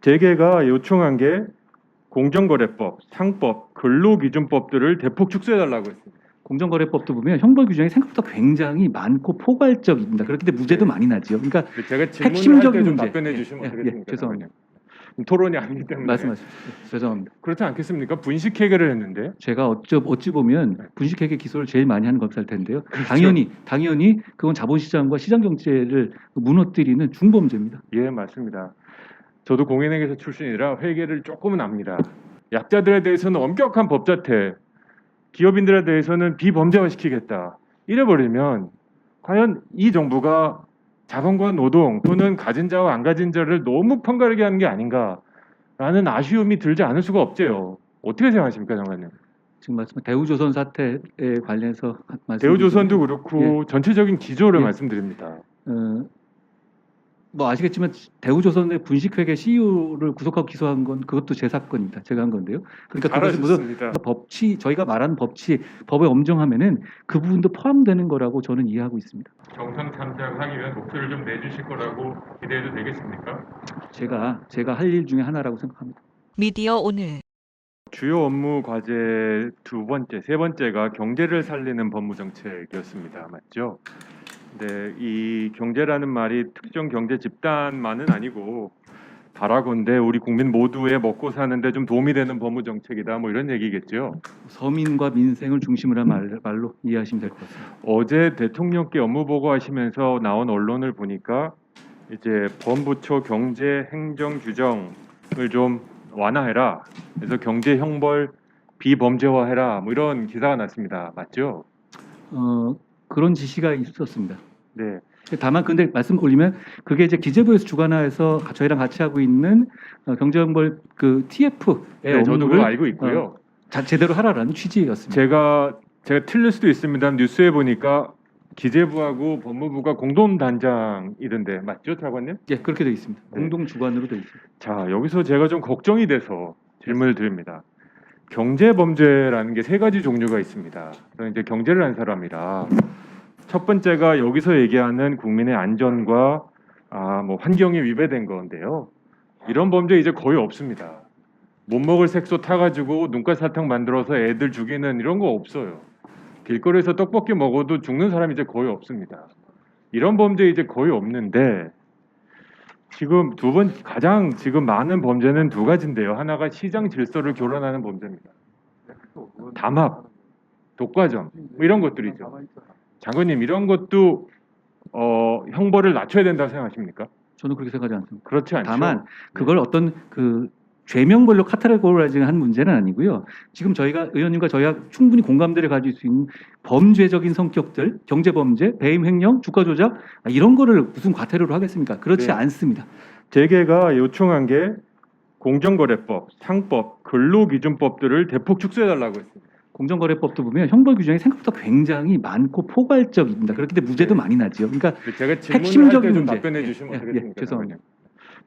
재계가 요청한 게 공정거래법, 상법, 근로기준법들을 대폭 축소해달라고 했습니다. 공정거래법도 보면 형벌 규정이 생각보다 굉장히 많고 포괄적입니다. 그렇기 때문에 무죄도 네. 많이 나지요. 그러니까 제가 질문을 핵심적인 문제. 답변해 예, 주시면 예, 어떻겠습니까? 예, 죄송합니다. 토론이 아니기 때문에 말씀하십시오. 예, 죄송합니다. 그렇지 않겠습니까? 분식 회계를 했는데 제가 어찌, 어찌 보면 분식회계 기소를 제일 많이 하는 검사일 텐데요. 그렇죠. 당연히 당연히 그건 자본시장과 시장 경제를 무너뜨리는 중범죄입니다. 예 맞습니다. 저도 공인회계사 출신이라 회계를 조금은 압니다. 약자들에 대해서는 엄격한 법자태, 기업인들에 대해서는 비범죄화시키겠다. 이래버리면 과연 이 정부가 자본과 노동 또는 가진 자와 안 가진 자를 너무 편가르게 하는 게 아닌가라는 아쉬움이 들지 않을 수가 없제요. 어떻게 생각하십니까, 장관님? 지금 말씀 대우조선 사태에 관련해서 말씀 대우조선도 그렇고 전체적인 기조를 예. 말씀드립니다. 어, 뭐 아시겠지만 대우조선의 분식회계 CEO를 구속하고 기소한 건 그것도 제 사건입니다. 제가 한 건데요. 그러니까 그것이 무슨 잘하셨습니다. 법치 저희가 말하는 법치 법에 엄정하면은 그 부분도 포함되는 거라고 저는 이해하고 있습니다. 정상 참작하기 위한 목소리를 좀 내주실 거라고 기대해도 되겠습니까? 제가 제가 할 일 중에 하나라고 생각합니다. 미디어 오늘 주요 업무 과제 두 번째, 세 번째가 경제를 살리는 법무 정책이었습니다. 맞죠? 네, 이 경제라는 말이 특정 경제 집단만은 아니고 바라건대 우리 국민 모두의 먹고 사는데 좀 도움이 되는 법무 정책이다. 뭐 이런 얘기겠죠. 서민과 민생을 중심으로 한 말, 말로 이해하시면 될 것 같습니다. 어제 대통령께 업무 보고하시면서 나온 언론을 보니까 이제 범부처 경제 행정 규정을 좀 완화해라. 그래서 경제 형벌 비범죄화해라. 뭐 이런 기사가 났습니다. 맞죠? 어, 그런 지시가 있었습니다. 네. 다만 근데 말씀 올리면 그게 이제 기재부에서 주관하여서 저희랑 같이 하고 있는 어, 경제형벌 그 TF의 네, 저도 그거 알고 있고요. 자, 제대로 하라라는 취지였습니다. 제가 제가 틀릴 수도 있습니다. 뉴스에 보니까 기재부하고 법무부가 공동 단장이던데 맞죠, 차관님? 예, 그렇게 되어 있습니다. 네. 공동 주관으로 되어 있습니다. 자, 여기서 제가 좀 걱정이 돼서 질문을 드립니다. 경제 범죄라는 게 세 가지 종류가 있습니다. 저는 이제 경제를 한 사람이라 첫 번째가 여기서 얘기하는 국민의 안전과 아, 뭐 환경이 위배된 건데요. 이런 범죄 이제 거의 없습니다. 못 먹을 색소 타가지고 눈깔 사탕 만들어서 애들 죽이는 이런 거 없어요. 길거리에서 떡볶이 먹어도 죽는 사람 이제 거의 없습니다. 이런 범죄 이제 거의 없는데 지금 두 번 가장 지금 많은 범죄는 두 가지인데요. 하나가 시장 질서를 교란하는 범죄입니다. 담합, 독과점 뭐 이런 것들이죠. 장관님 이런 것도 어, 형벌을 낮춰야 된다고 생각하십니까? 저는 그렇게 생각하지 않습니다. 그렇지 않죠. 다만 그걸 어떤 그 죄명별로 카테고라이징한 문제는 아니고요. 지금 저희가 의원님과 저희가 충분히 공감대를 가질 수 있는 범죄적인 성격들, 경제 범죄, 배임 횡령, 주가 조작 아, 이런 거를 무슨 과태료로 하겠습니까? 그렇지 네. 않습니다. 재계가 요청한 게 공정거래법, 상법, 근로기준법들을 대폭 축소해달라고 했습니다. 공정거래법도 보면 형벌 규정이 생각보다 굉장히 많고 포괄적입니다. 그렇기 때문에 무죄도 네. 많이 나지요. 그러니까 제가 핵심적인 문제. 답변해 예, 주시면 예, 어떻겠습니까? 예, 죄송합니다.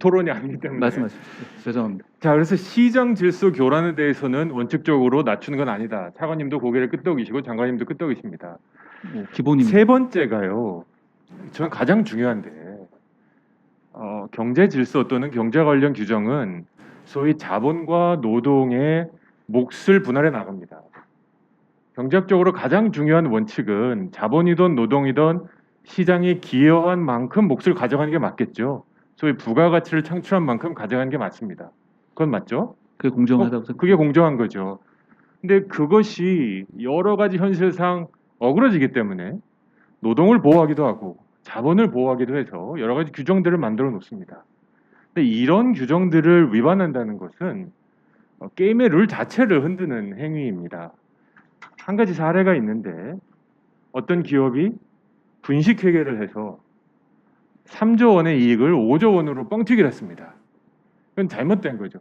토론이 아니기 때문에. 말씀하십시오. 예, 죄송합니다. 자, 그래서 시장 질서 교란에 대해서는 원칙적으로 낮추는 건 아니다. 차관님도 고개를 끄덕이시고 장관님도 끄덕이십니다. 뭐 기본입니다. 세 번째가요. 저는 가장 중요한데 어, 경제 질서 또는 경제 관련 규정은 소위 자본과 노동의 몫을 분할해 나갑니다. 경제학적으로 가장 중요한 원칙은 자본이든 노동이든 시장이 기여한 만큼 몫을 가져가는 게 맞겠죠. 소위 부가가치를 창출한 만큼 가져가는 게 맞습니다. 그건 맞죠? 그게 공정하다고 어. 그게 공정한 거죠. 근데 그것이 여러 가지 현실상 어그러지기 때문에 노동을 보호하기도 하고 자본을 보호하기도 해서 여러 가지 규정들을 만들어 놓습니다. 근데 이런 규정들을 위반한다는 것은 어, 게임의 룰 자체를 흔드는 행위입니다. 한 가지 사례가 있는데 어떤 기업이 분식 회계를 해서 3조 원의 이익을 5조 원으로 뻥튀기를 했습니다. 그건 잘못된 거죠.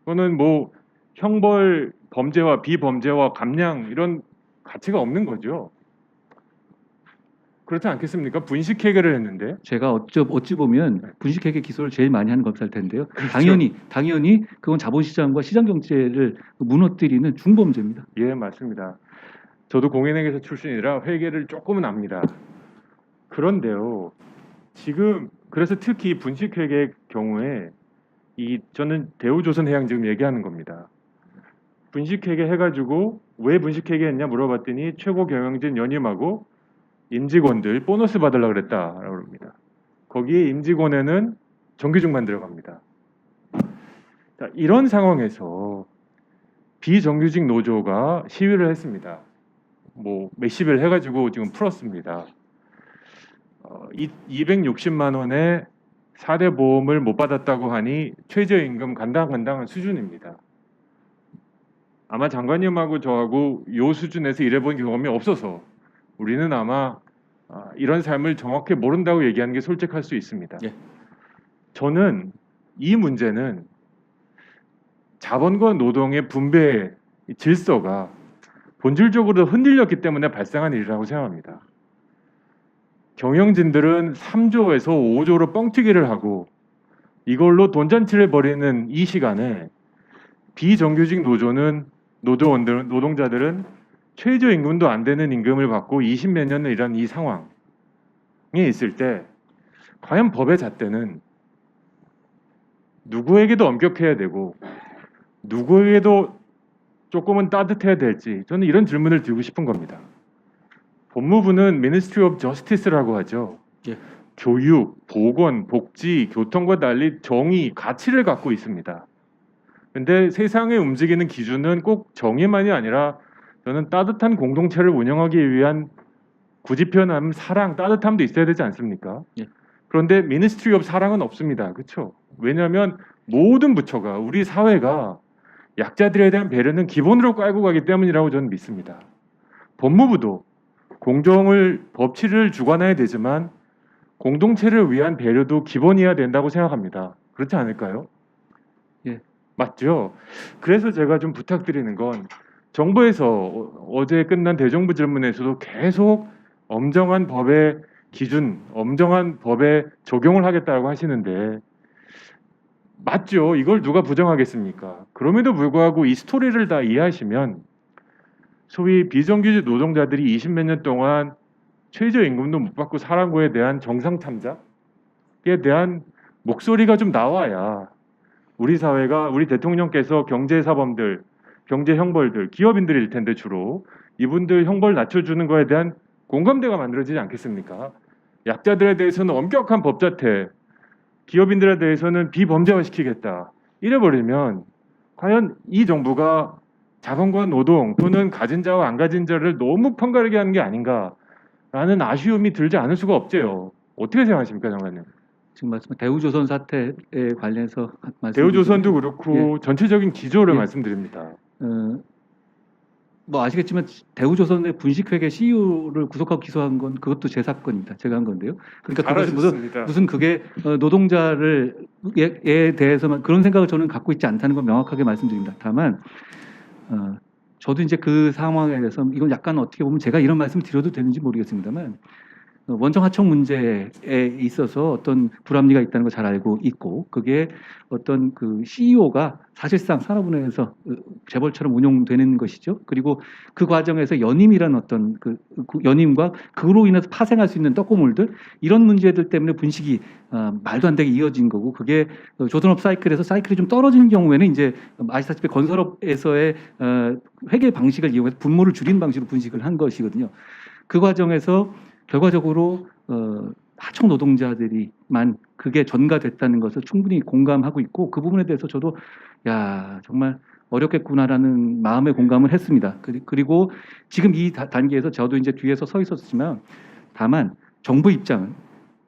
그거는 뭐 형벌 범죄와 비범죄와 감량 이런 가치가 없는 거죠. 그렇지 않겠습니까? 분식 회계를 했는데 제가 어찌, 어찌 보면 네. 분식 회계 기소를 제일 많이 하는 검사일 텐데요. 그렇죠. 당연히 당연히 그건 자본시장과 시장 경제를 무너뜨리는 중범죄입니다. 예 맞습니다. 저도 공인회계사 출신이라 회계를 조금은 압니다. 그런데요, 지금 그래서 특히 분식 회계 경우에 이 저는 대우조선해양 지금 얘기하는 겁니다. 분식 회계 해가지고 왜 분식 회계 했냐 물어봤더니 최고 경영진 연임하고 임직원들 보너스 받으려고 그랬다라고 합니다. 거기에 임직원에는 정규직만 들어갑니다. 자, 이런 상황에서 비정규직 노조가 시위를 했습니다. 뭐 몇십을 해가지고 지금 풀었습니다. 어, 이 260만 원의 4대 보험을 못 받았다고 하니 최저임금 간당간당한 수준입니다. 아마 장관님하고 저하고 요 수준에서 일해본 경험이 없어서 우리는 아마 아, 이런 삶을 정확히 모른다고 얘기하는 게 솔직할 수 있습니다. 예. 저는 이 문제는 자본과 노동의 분배 질서가 본질적으로 흔들렸기 때문에 발생한 일이라고 생각합니다. 경영진들은 3조에서 5조로 뻥튀기를 하고 이걸로 돈잔치를 벌이는 이 시간에 비정규직 노조는 노조원들은 노동자들은 최저임금도 안 되는 임금을 받고 20몇 년을 일한 이 상황에 있을 때 과연 법의 잣대는 누구에게도 엄격해야 되고 누구에게도 조금은 따뜻해야 될지 저는 이런 질문을 드리고 싶은 겁니다. 법무부는 Ministry of Justice라고 하죠. 예. 교육, 보건, 복지, 교통과 달리 정의, 가치를 갖고 있습니다. 근데 세상에 움직이는 기준은 꼭 정의만이 아니라 저는 따뜻한 공동체를 운영하기 위한 굳이 표현하면 사랑, 따뜻함도 있어야 되지 않습니까? 예. 그런데 미니스트리 업 사랑은 없습니다. 그렇죠? 왜냐하면 모든 부처가 우리 사회가 약자들에 대한 배려는 기본으로 깔고 가기 때문이라고 저는 믿습니다. 법무부도 공정을 법치를 주관해야 되지만 공동체를 위한 배려도 기본이어야 된다고 생각합니다. 그렇지 않을까요? 예. 맞죠? 그래서 제가 좀 부탁드리는 건 정부에서 어- 어제 끝난 대정부 질문에서도 계속 엄정한 법의 기준, 엄정한 법에 적용을 하겠다고 하시는데 맞죠? 이걸 누가 부정하겠습니까? 그럼에도 불구하고 이 스토리를 다 이해하시면 소위 비정규직 노동자들이 20몇 년 동안 최저임금도 못 받고 살한 거에 대한 정상 참작에 대한 목소리가 좀 나와야 우리 사회가 우리 대통령께서 경제 사범들, 경제 형벌들, 기업인들일 텐데 주로 이분들 형벌 낮춰주는 거에 대한 공감대가 만들어지지 않겠습니까? 약자들에 대해서는 엄격한 법자태, 기업인들에 대해서는 비범죄화 시키겠다. 이래버리면 과연 이 정부가 자본과 노동 또는 가진 자와 안 가진 자를 너무 편가르게 하는 게 아닌가라는 아쉬움이 들지 않을 수가 없대요. 어떻게 생각하십니까, 장관님? 지금 말씀 대우조선 사태에 관련해서 대우조선도 그렇고 전체적인 기조를 예. 말씀드립니다. 어, 뭐 아시겠지만 대우조선의 분식회계 CEO를 구속하고 기소한 건 그것도 제 사건입니다. 제가 한 건데요. 그러니까 그것이 무슨. 무슨 그게 어, 노동자를 에, 에 대해서만 그런 생각을 저는 갖고 있지 않다는 건 명확하게 말씀드립니다. 다만 어, 저도 이제 그 상황에 대해서 이건 약간 어떻게 보면 제가 이런 말씀 드려도 되는지 모르겠습니다만 어, 원정 하청 문제에 있어서 어떤 불합리가 있다는 걸 잘 알고 있고 그게 어떤 그 CEO가 사실상 산업은행에서 어, 재벌처럼 운용되는 것이죠. 그리고 그 과정에서 연임이란 어떤 그, 그 연임과 그로 인해서 파생할 수 있는 떡고물들 이런 문제들 때문에 분식이 어, 말도 안 되게 이어진 거고 그게 어, 조선업 사이클에서 사이클이 좀 떨어지는 경우에는 이제 아시다시피 건설업에서의 어, 회계 방식을 이용해서 분모를 줄인 방식으로 분식을 한 것이거든요. 그 과정에서 결과적으로 어, 하청 노동자들이만 그게 전가됐다는 것을 충분히 공감하고 있고 그 부분에 대해서 저도 야 정말 어렵겠구나라는 마음에 공감을 했습니다. 그리- 그리고 지금 이 다- 단계에서 저도 이제 뒤에서 서 있었지만 다만 정부 입장은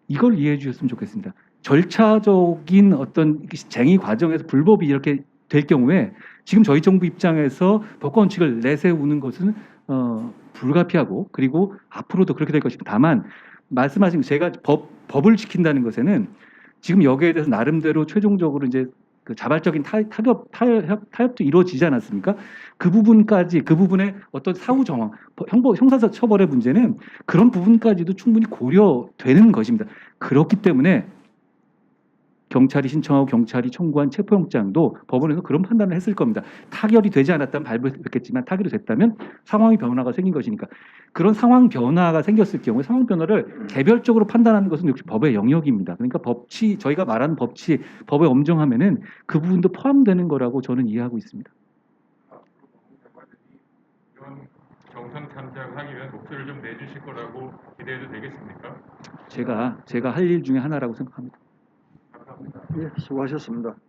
이걸 이해해 주셨으면 좋겠습니다. 절차적인 어떤 쟁의 과정에서 불법이 이렇게 될 경우에 지금 저희 정부 입장에서 법과 원칙을 내세우는 것은 어, 불가피하고 그리고 앞으로도 그렇게 될 것입니다. 다만 말씀하신 제가 법 법을 지킨다는 것에는 지금 여기에 대해서 나름대로 최종적으로 이제 그 자발적인 타, 타협, 타협 타협도 이루어지지 않았습니까? 그 부분까지 그 부분의 어떤 사후 정황, 형법 형사사 처벌의 문제는 그런 부분까지도 충분히 고려되는 것입니다. 그렇기 때문에 경찰이 신청하고 경찰이 청구한 체포영장도 법원에서 그런 판단을 했을 겁니다. 타결이 되지 않았다면 발부했겠지만 타결이 됐다면 상황의 변화가 생긴 것이니까 그런 상황 변화가 생겼을 경우에 상황 변화를 개별적으로 판단하는 것은 역시 법의 영역입니다. 그러니까 법치 저희가 말하는 법치 법에 엄정하면은 그 부분도 포함되는 거라고 저는 이해하고 있습니다. 정상 참작 항의는 목소리를 좀 내주실 거라고 기대해도 되겠습니까? 제가 제가 할 일 중에 하나라고 생각합니다. 예, 수고하셨습니다.